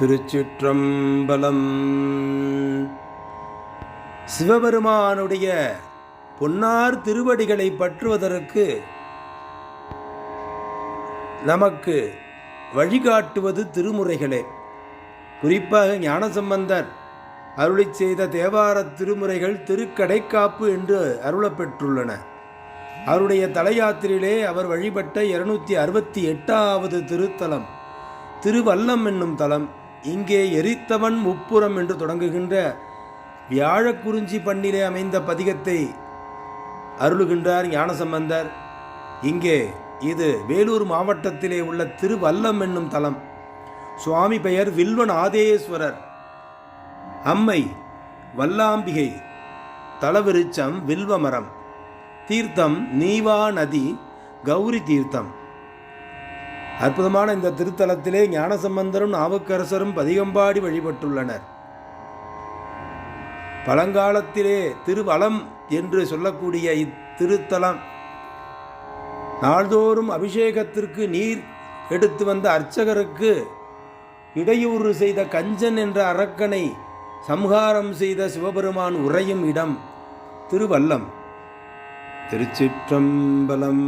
திருச்சிற்றம்பலம். சிவபெருமானுடைய பொன்னார் திருவடிகளை பற்றுவதற்கு நமக்கு வழிகாட்டுவது திருமுறைகளே. குறிப்பாக ஞானசம்பந்தர் அருளி செய்த தேவார திருமுறைகள் திருக்கடைக்காப்பு என்று அருளப்பெற்றுள்ளன. அவருடைய தலையாத்திரையிலே அவர் வழிபட்ட இருநூற்றி அறுபத்தி எட்டாவது திருத்தலம் திருவல்லம் என்னும் தலம். இங்கே எரித்தவன் முப்புறம் என்று தொடங்குகின்ற வியாழக்குறிஞ்சி பண்ணிலே அமைந்த பதிகத்தை அருளுகின்றார் ஞானசம்பந்தர். இங்கே இது வேலூர் மாவட்டத்திலே உள்ள திருவல்லம் என்னும் தலம். சுவாமி பெயர் வில்வன் ஆதேஸ்வரர் அம்மை வல்லாம்பிகை தலவிருச்சம் வில்வமரம். தீர்த்தம் நீவா நதி கௌரி தீர்த்தம். அற்புதமான இந்த திருத்தலத்திலே ஞானசம்பந்தரும் நாவுக்கரசரும் பதிகம்பாடி வழிபட்டுள்ளனர். பழங்காலத்திலே திருவலம் என்று சொல்லக்கூடிய இத்திருத்தலம் நாள்தோறும் அபிஷேகத்திற்கு நீர் எடுத்து வந்த அர்ச்சகருக்கு இடையூறு செய்த கஞ்சன் என்ற அரக்கனை சம்ஹாரம் செய்த சிவபெருமான் உறையும் இடம் திருவல்லம். திருச்சிற்றம்பலம்.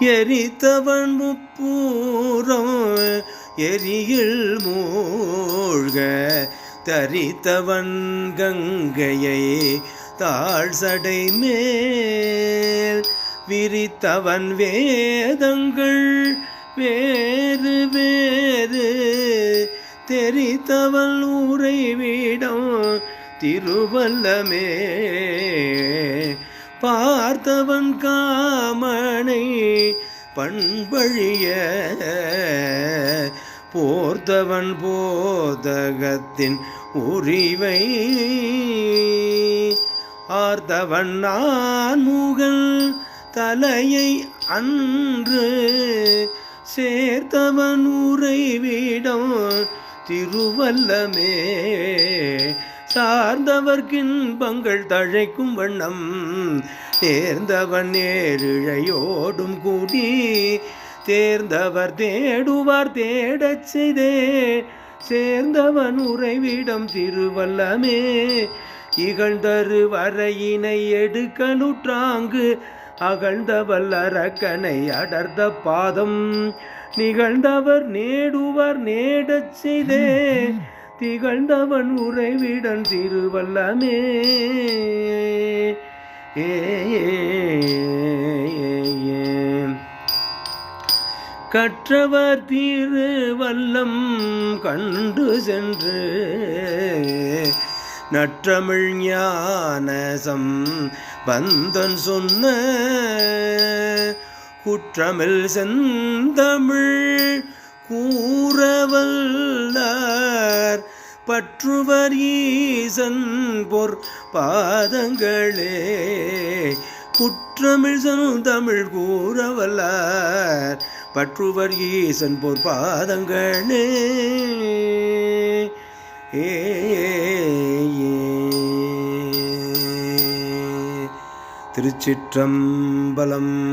எரித்தவன் முப்பூரம் எரியில் மூழ்க தரித்தவன் கங்கையை தாழ் சடை மேல் விரித்தவன் வேதங்கள் வேறு வேறு தெரித்தவன் உறைவிடம் திருவல்லமே. பார்த்தவன் காமனை பண்பழிய போர்த்தவன் போதகத்தின் உரிவை ஆர்த்தவன் நான் முகல் தலையை அன்று சேர்த்தவன் உறைவிடம் திருவல்லமே சார்ந்தவர்க்கின்பங்கள் தழைக்கும் வண்ணம் நேர்ந்தவன் நேரிழையோடும் கூடி தேர்ந்தவர் தேடுவார் தேடச் செய்தே சேர்ந்தவன் உறைவிடம் திருவல்லமே. இகழ்ந்தரு வரையினை எடுக்கலுற்றாங்கு அகழ்ந்த வல்லரக்கனை அடர்ந்த பாதம். நிகழ்ந்தவர் நேடுவர் நேடச் செய்தே. திகழ்ந்தவன் உறைவிடன் திருவல்லமே. ஏ கற்றவர் திருவல்லம் கண்டு சென்று நற்றமிழ் ஞானசம் பந்தன் சொன்ன குற்றமில் செந்தமிழ் கூறவல்ல. பற்றுவர் ஈசன் பொற் பாதங்களே. குற்றமிழ் தமிழ் கூறவல்லார் பற்றுவர் ஈசன் பொற் பாதங்களே. ஏ. திருச்சிற்றம்பலம்.